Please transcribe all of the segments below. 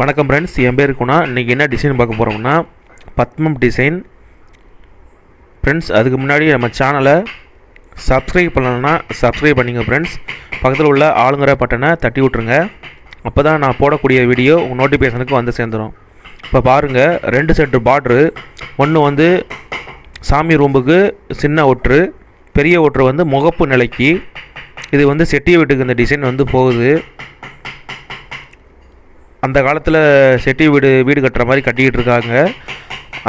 வணக்கம் ஃப்ரெண்ட்ஸ் என் பேர் குணா. இன்றைக்கி என்ன டிசைன் பார்க்க போகிறோம்னா பத்மம் டிசைன் ஃப்ரெண்ட்ஸ் அதுக்கு முன்னாடி நம்ம சேனலை சப்ஸ்கிரைப் பண்ணலன்னா சப்ஸ்கிரைப் பண்ணிங்க ஃப்ரெண்ட்ஸ் பக்கத்தில் உள்ள ஆளுங்கிற பட்டனை தட்டி விட்ருங்க அப்போ தான் நான் போடக்கூடிய வீடியோ உங்கள் நோட்டிஃபிகேஷனுக்கு வந்து சேர்ந்துடும் இப்போ பாருங்கள் ரெண்டு செட்டு பார்ட்ரு ஒன்று வந்து சாமி ரூமுக்கு சின்ன ஒற்று பெரிய ஒற்று வந்து முகப்பு நிலைக்கு. இது வந்து செட்டிய வீட்டுக்கு இந்த டிசைன் வந்து போகுது. அந்த காலத்தில் செட்டி வீடு வீடு கட்டுற மாதிரி கட்டிக்கிட்டு இருக்காங்க.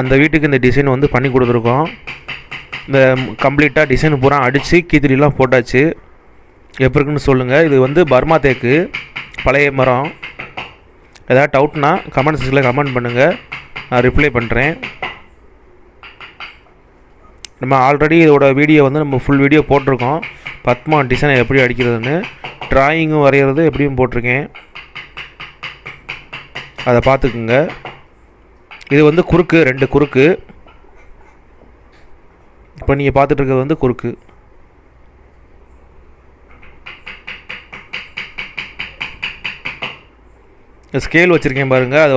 அந்த வீட்டுக்கு இந்த டிசைன் வந்து பண்ணி கொடுத்துருக்கோம். இந்த கம்ப்ளீட்டாக டிசைன் பூரா அடித்து கீத்திரிலாம் போட்டாச்சு. எப்படி இருக்குன்னு சொல்லுங்கள் இது வந்து பர்மா தேக்கு பழைய மரம். ஏதாவது டவுட்னா கமெண்ட் செக்ஷனில் கமெண்ட் பண்ணுங்கள் நான் ரிப்ளை பண்ணுறேன் நம்ம ஆல்ரெடி இதோட வீடியோ வந்து நம்ம ஃபுல் வீடியோ போட்டிருக்கோம். பத்மா டிசைனை எப்படி அடிக்கிறதுன்னு ட்ராயிங்கும் வரைகிறது எப்படியும் போட்டிருக்கேன். அதை பார்த்துக்குங்க. இது வந்து குறுக்கு ரெண்டு குறுக்கு. இப்போ நீங்கள் பார்த்துட்டு இருக்கிறது வந்து குறுக்கு. ஸ்கேல் வச்சுருக்கேன் பாருங்கள் அது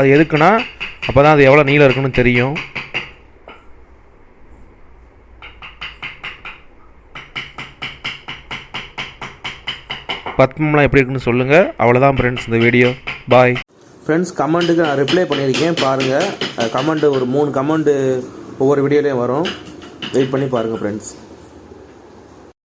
அது எதுக்குன்னா அப்போ தான் அது எவ்வளோ நீளம் இருக்குன்னு தெரியும். பத்மம்லாம் எப்படி இருக்குன்னு சொல்லுங்கள் அவ்வளோதான் ஃப்ரெண்ட்ஸ் இந்த வீடியோ பாய் ஃப்ரெண்ட்ஸ் கமெண்ட்டுக்கு நான் ரிப்ளை பண்ணியிருக்கேன். பாருங்கள் கமெண்ட்டு ஒரு மூணு கமெண்ட்டு ஒவ்வொரு வீடியோலையும் வரும். வெயிட் பண்ணி பாருங்கள் ஃப்ரெண்ட்ஸ்